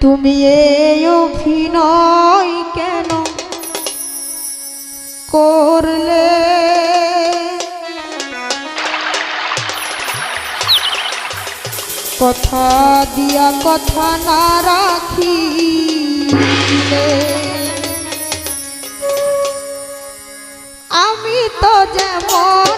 তুমি এই অভিনয় কেন করলে? কথা দিয়া কথা না রাখিলে। আমি তো যেমন